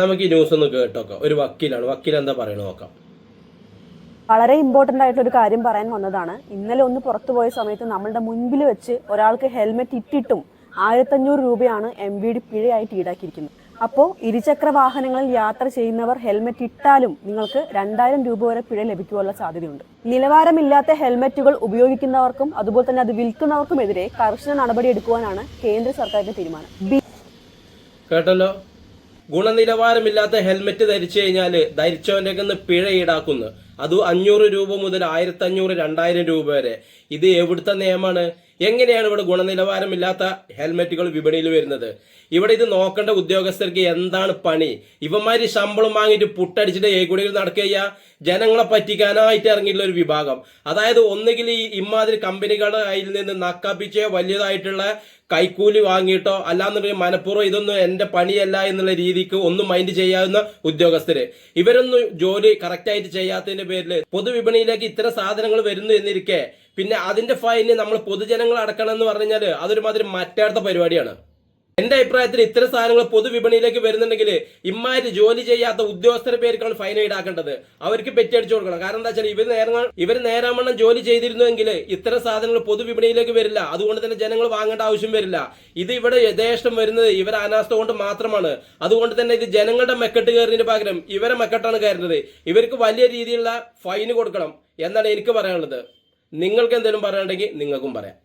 നമുക്ക് ഈ ന്യൂസ് ഒന്ന് കേട്ടോക്കാം ഒരു വക്കീലാണ്. വക്കീൽ എന്താ പറയണത് നോക്കാം. വളരെ ഇമ്പോർട്ടന്റ് ആയിട്ടുള്ള ഒരു കാര്യം പറയാൻ വന്നതാണ്. ഇന്നലെ ഒന്ന് പുറത്തു പോയ സമയത്ത് നമ്മളുടെ മുൻപിൽ വെച്ച് ഒരാൾക്ക് ഹെൽമെറ്റ് ഇട്ടിട്ടും ആയിരത്തഞ്ഞൂറ് രൂപയാണ് എം വി ഡി പിഴയായിട്ട് ഈടാക്കിയിരിക്കുന്നത്. അപ്പോൾ ഇരുചക്ര വാഹനങ്ങളിൽ യാത്ര ചെയ്യുന്നവർ ഹെൽമെറ്റ് ഇട്ടാലും നിങ്ങൾക്ക് രണ്ടായിരം രൂപ വരെ പിഴ ലഭിക്കുവാനുള്ള സാധ്യതയുണ്ട്. നിലവാരമില്ലാത്ത ഹെൽമെറ്റുകൾ ഉപയോഗിക്കുന്നവർക്കും അതുപോലെ തന്നെ അത് വിൽക്കുന്നവർക്കുമെതിരെ കർശന നടപടി എടുക്കുവാനാണ് കേന്ദ്ര സർക്കാരിന്റെ തീരുമാനം. കേട്ടല്ലോ? ഗുണനിലവാരമില്ലാത്ത ഹെൽമെറ്റ് ധരിച്ചു കഴിഞ്ഞാൽ ധരിച്ചവന്റെ നിന്ന് പിഴ ഈടാക്കുന്നു. അത് അഞ്ഞൂറ് രൂപ മുതൽ ആയിരത്തി അഞ്ഞൂറ് രണ്ടായിരം രൂപ വരെ. ഇത് എവിടുത്തെ നിയമമാണ്? എങ്ങനെയാണ് ഇവിടെ ഗുണനിലവാരമില്ലാത്ത ഹെൽമെറ്റുകൾ വിപണിയിൽ വരുന്നത്? ഇവിടെ ഇത് നോക്കേണ്ട ഉദ്യോഗസ്ഥർക്ക് എന്താണ് പണി? ഇവന്മാര് ശമ്പളം വാങ്ങിയിട്ട് പുട്ടടിച്ചിട്ട് ഏകുടിയിൽ നടക്കുക ജനങ്ങളെ പറ്റിക്കാനായിട്ട് ഇറങ്ങിയിട്ടുള്ള ഒരു വിഭാഗം. അതായത് ഒന്നുകിൽ ഈ ഇമാതിരി കമ്പനികളുടെ കയ്യിൽ നിന്ന് നക്കാപ്പിച്ച വലിയതായിട്ടുള്ള കൈക്കൂലി വാങ്ങിയിട്ടോ അല്ലാന്നുണ്ടെങ്കിൽ മനഃപൂർവം ഇതൊന്നും എന്റെ പണിയല്ല എന്നുള്ള രീതിക്ക് ഒന്നും മൈൻഡ് ചെയ്യാവുന്ന ഉദ്യോഗസ്ഥര്. ഇവരൊന്നും ജോലി കറക്റ്റായിട്ട് ചെയ്യാത്തതിന്റെ പേരിൽ പൊതുവിപണിയിലേക്ക് ഇത്തരം സാധനങ്ങൾ വരുന്നു എന്നിരിക്കെ പിന്നെ അതിന്റെ ഫൈന് നമ്മൾ പൊതുജനങ്ങൾ അടക്കണം എന്ന് പറഞ്ഞു കഴിഞ്ഞാൽ അതൊരുമാതിരി മറ്റേടത്തെ പരിപാടിയാണ്. എന്റെ അഭിപ്രായത്തിൽ ഇത്തരം സാധനങ്ങൾ പൊതുവിപണിയിലേക്ക് വരുന്നുണ്ടെങ്കിൽ ഇമ്മാതിരി ജോലി ചെയ്യാത്ത ഉദ്യോഗസ്ഥരുടെ പേർക്കാണ് ഫൈൻ ഈടാക്കേണ്ടത്. അവർക്ക് പെറ്റടിച്ചു കൊടുക്കണം. കാരണം എന്താ വെച്ചാൽ ഇവർ നേരം ഇവർ നേരാമണ്ണം ജോലി ചെയ്തിരുന്നുവെങ്കിൽ ഇത്തരം സാധനങ്ങൾ പൊതുവിപണിയിലേക്ക് വരില്ല. അതുകൊണ്ട് തന്നെ ജനങ്ങൾ വാങ്ങേണ്ട ആവശ്യം വരില്ല. ഇത് ഇവിടെ യഥേഷ്ടം വരുന്നത് ഇവരെ അനാസ്ഥ കൊണ്ട് മാത്രമാണ്. അതുകൊണ്ട് തന്നെ ഇത് ജനങ്ങളുടെ മെക്കെട്ട് കയറുന്നതിന് പകരം ഇവരെ മെക്കെട്ടാണ് കയറുന്നത്. ഇവർക്ക് വലിയ രീതിയിലുള്ള ഫൈന് കൊടുക്കണം എന്നാണ് എനിക്ക് പറയാനുള്ളത്. നിങ്ങൾക്ക് എന്തെങ്കിലും പറയാനുണ്ടെങ്കിൽ നിങ്ങൾക്കും പറയാം.